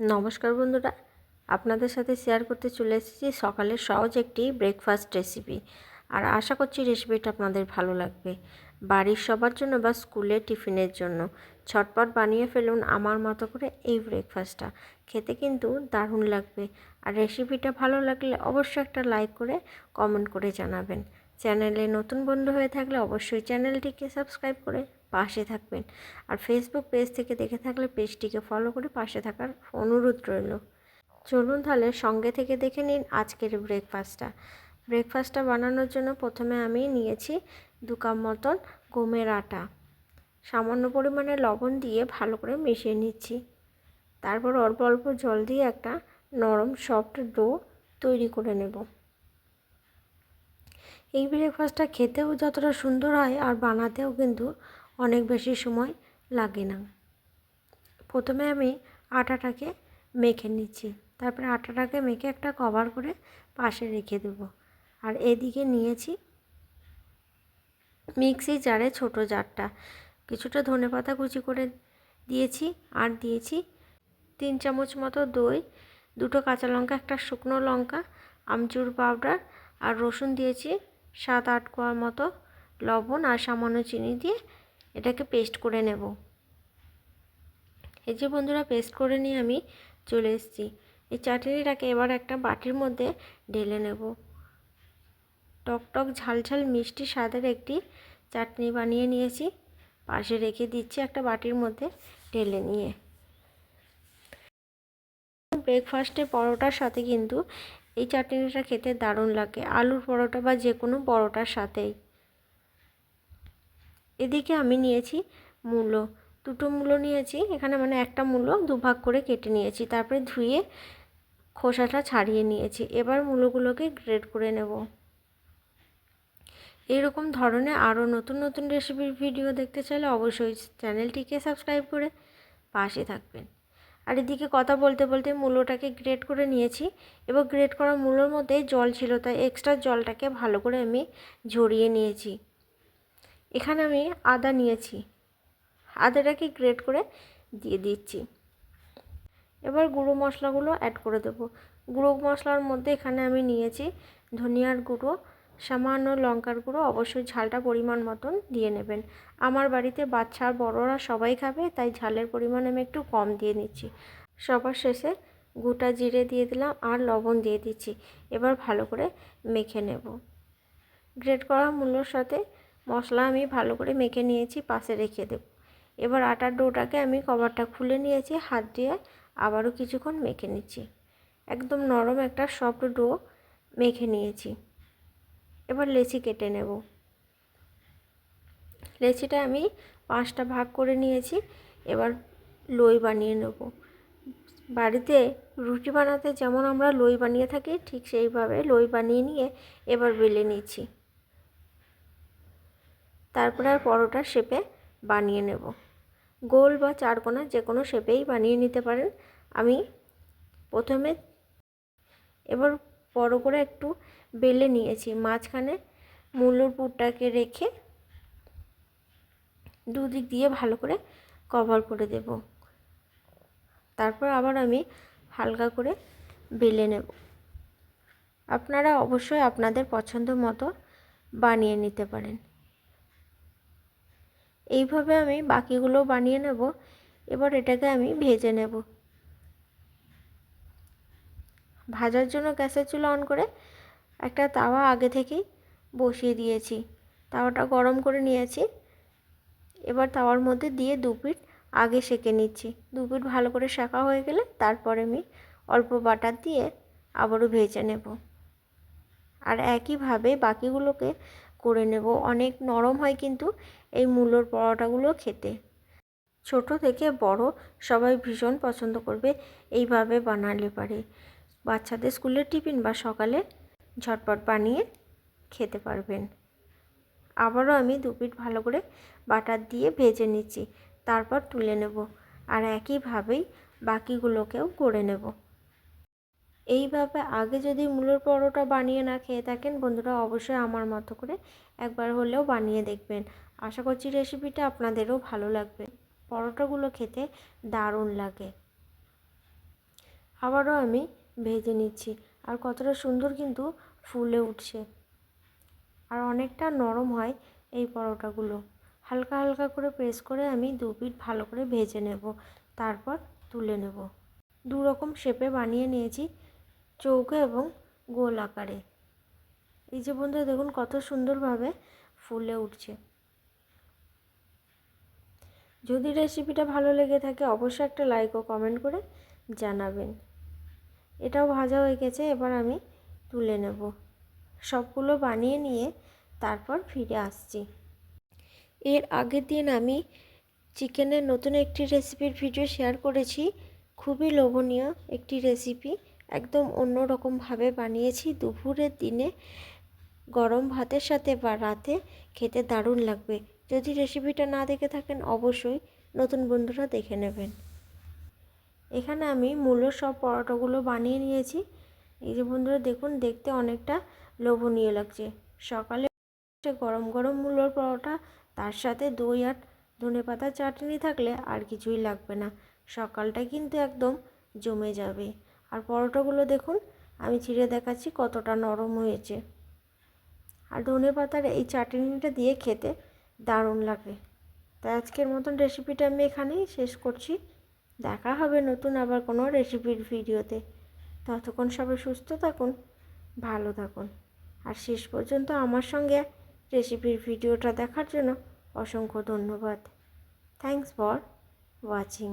নমস্কার বন্ধুরা, আপনাদের সাথে শেয়ার করতে চলে এসেছি সকালের সহজ একটি ব্রেকফাস্ট রেসিপি আর আশা করছি রেসিপিটা আপনাদের ভালো লাগবে। বাড়ির সবার জন্য বা স্কুলে টিফিনের জন্য ছটপট বানিয়ে ফেলুন আমার মতো করে এই ব্রেকফাস্টটা খেতে কিন্তু দারুণ লাগবে আর রেসিপিটা ভালো লাগলে অবশ্যই একটা লাইক করে কমেন্ট করে জানাবেন। চ্যানেলে নতুন বন্ধু হয়ে থাকলে অবশ্যই চ্যানেলটিকে সাবস্ক্রাইব করে পাশে থাকবেন। আর ফেসবুক পেজ থেকে দেখে থাকলে পেজটিকে ফলো করে পাশে থাকার অনুরোধ রইল। চলুন তাহলে সঙ্গে থেকে দেখে নিন আজকের ব্রেকফাস্টটা ব্রেকফাস্টটা বানানোর জন্য প্রথমে আমি নিয়েছি দু কাপ মতন গমের আটা। সামান্য পরিমাণে লবণ দিয়ে ভালো করে মিশিয়ে নিচ্ছি। তারপর অল্প অল্প জল দিয়ে একটা নরম সফট ডো তৈরি করে নেব। এই ব্রেকফাস্টটা খেতেও যতটা সুন্দর হয় আর বানাতেও কিন্তু অনেক বেশি সময় লাগে না। প্রথমে আমি আটাটাকে মেখে নিচ্ছি। তারপরে আটাটাকে মেখে একটা কভার করে পাশে রেখে দেব। আর এদিকে নিয়েছি মিক্সি জারে ছোট জারটা। কিছুটা ধনে পাতা কুচি করে দিয়েছি আর দিয়েছি তিন চামচ মতো দই, দুটো কাঁচা লঙ্কা, একটা শুকনো লঙ্কা, আমচুর পাউডার আর রসুন দিয়েছি সাত আট কোয়ার মতো লবণ আর সামান্য চিনি দিয়ে এটাকে পেস্ট করে নেব। এই যে বন্ধুরা পেস্ট করে নিয়ে আমি চলে এসেছি। এই চাটনিটাকে এবার একটা বাটির মধ্যে ঢেলে নেব। টক টক ঝাল ঝাল মিষ্টি স্বাদের একটি চাটনি বানিয়ে নিয়েছি। পাশে রেখে দিচ্ছি একটা বাটির মধ্যে ঢেলে নিয়ে। ব্রেকফাস্টে পরোটার সাথে কিন্তু এই চাটনিটা খেতে দারুণ লাগে। আলুর পরোটা বা যে কোনো পরোটার সাথেই। এদিকে আমি নিয়েছি মূলো। দুটো মূলো নিয়েছি, এখানে মানে একটা মূলো দুভাগ করে কেটে নিয়েছি, তারপরে ধুয়ে খোসাটা ছাড়িয়ে নিয়েছি। এবার মূলোগুলোকে গ্রেড করে নেব। এইরকম ধরনের আরও নতুন নতুন রেসিপির ভিডিও দেখতে চাইলে অবশ্যই চ্যানেলটিকে সাবস্ক্রাইব করে পাশে থাকবেন। আর এদিকে কথা বলতে বলতে মূলোটাকে গ্রেড করে নিয়েছি, এবং গ্রেড করা মূলোর মধ্যে জল ছিল, তাই এক্সট্রা জলটাকে ভালো করে আমি ঝরিয়ে নিয়েছি। এখানে আমি আদা নিয়েছি। আদাটাকে গ্রেট করে দিয়ে দিচ্ছি। এবার গুঁড়ো মশলাগুলো অ্যাড করে দেবো। গুঁড়ো মশলার মধ্যে এখানে আমি নিয়েছি ধনিয়ার গুঁড়ো, সামান্য লঙ্কার গুঁড়ো, অবশ্যই ঝালটা পরিমাণ মতন দিয়ে নেবেন। আমার বাড়িতে বাচ্চা, বড়োরা সবাই খাবে, তাই ঝালের পরিমাণ আমি একটু কম দিয়ে নিচ্ছি। সবার শেষে গোটা জিরে দিয়ে দিলাম আর লবণ দিয়ে দিচ্ছি। এবার ভালো করে মেখে নেব। গ্রেট করা মূল্যর সাথে মশলা আমি ভালো করে মেখে নিয়েছি, পাশে রেখে দেব। এবার আটার ডোটাকে আমি কভারটা খুলে নিয়েছি, হাত দিয়ে আবারও কিছুক্ষণ মেখে নিচ্ছি। একদম নরম একটা সফট ডো মেখে নিয়েছি। এবার লেচি কেটে নেব। লেচিটা আমি পাঁচটা ভাগ করে নিয়েছি, এবার লই বানিয়ে নেব। বাড়িতে রুটি বানাতে যেমন আমরা লই বানিয়ে থাকি, ঠিক সেইভাবে লই বানিয়ে নিয়ে এবার বেলে নিচ্ছি। তারপরে আর পরোটার শেপে বানিয়ে নেব। গোল বা চারকোনা যে কোনো শেপেই বানিয়ে নিতে পারেন। আমি প্রথমে এবার বড় করে একটু বেলে নিয়েছি। মাঝখানে মূলোর পুরটাকে রেখে দুদিক দিয়ে ভালো করে কভার করে দেব। তারপর আবার আমি হালকা করে বেলে নেব। আপনারা অবশ্যই আপনাদের পছন্দ মতো বানিয়ে নিতে পারেন। এইভাবে আমি বাকিগুলো বানিয়ে নেব। এবার এটাকে আমি ভেজে নেব। ভাজার জন্য গ্যাসের চুলা অন করে একটা তাওয়া আগে থেকেই বসিয়ে দিয়েছি। তাওয়াটা গরম করে নিয়েছি। এবার তাওয়ার মধ্যে দিয়ে দু পিঠ আগে সেঁকে নিচ্ছি। দু পিঠ ভালো করে শাঁকা হয়ে গেলে তারপরে আমি অল্প বাটার দিয়ে আবারও ভেজে নেব। আর একইভাবে বাকিগুলোকে করে নেব। অনেক নরম হয় কিন্তু এই মূলোর পরোটাগুলো খেতে। ছোট থেকে বড় সবাই ভীষণ পছন্দ করবে এইভাবে বানালে পারে। বাচ্চাদের স্কুলের টিফিন বা সকালে ঝটপট বানিয়ে খেতে পারবেন। আবারও আমি দু পিঠ ভালো করে বাটার দিয়ে ভেজে নিচ্ছি, তারপর তুলে নেব। আর একইভাবেই বাকিগুলোকেও করে নেব। এইভাবে আগে যদি মূলোর পরোটা বানিয়ে না খেয়ে থাকেন, বন্ধুরা অবশ্যই আমার মতো করে একবার হলেও বানিয়ে দেখবেন। আশা করছি রেসিপিটা আপনাদেরও ভালো লাগবে। পরোটাগুলো খেতে দারুণ লাগে। আবারও আমি ভেজে নিচ্ছি। আর কতটা সুন্দর কিন্তু ফুলে উঠছে। আর অনেকটা নরম হয় এই পরোটাগুলো। হালকা হালকা করে প্রেস করে আমি দু পিঠ ভালো করে ভেজে নেব। তারপর তুলে নেব। দু রকম শেপে বানিয়ে নিয়েছি। চৌকো এবং গোল আকারে। এই যে বন্ধুরা, দেখুন কত সুন্দরভাবে ফুলে উঠছে। যদি রেসিপিটা ভালো লেগে থাকে, অবশ্যই একটা লাইক ও কমেন্ট করে জানাবেন। এটাও ভাজা হয়ে গেছে, এবার আমি তুলে নেব। সবগুলো বানিয়ে নিয়ে তারপর ফিরে আসছি। এর আগের দিন আমি চিকেনের নতুন একটি রেসিপির ভিডিও শেয়ার করেছি। খুবই লোভনীয় একটি রেসিপি একদম অন্য রকমভাবে বানিয়েছি। দুপুরের দিনে গরম ভাতের সাথে বা রাতে খেতে দারুণ লাগবে। যদি রেসিপিটা না দেখে থাকেন, অবশ্যই নতুন বন্ধুরা দেখে নেবেন। এখানে আমি মূলো সব পরোটাগুলো বানিয়ে নিয়েছি। এই যে বন্ধুরা, দেখুন, দেখতে অনেকটা লোভনীয় লাগছে। সকালে গরম গরম মূলোর পরোটা, তার সাথে দই আর ধনে পাতার চাটনি থাকলে আর কিছুই লাগবে না। সকালটা কিন্তু একদম জমে যাবে। আর পরোটাগুলো দেখুন, আমি ছিঁড়ে দেখাচ্ছি কতটা নরম হয়েছে। আর ধনে পাতার এই চাটনিটা দিয়ে খেতে দারুণ লাগে। তাই আজকের মতন রেসিপিটা আমি এখানেই শেষ করছি। দেখা হবে নতুন আবার কোনো রেসিপির ভিডিওতে। ততক্ষণ সবাই সুস্থ থাকুন, ভালো থাকুন। আর শেষ পর্যন্ত আমার সঙ্গে রেসিপির ভিডিওটা দেখার জন্য অসংখ্য ধন্যবাদ। Thanks for watching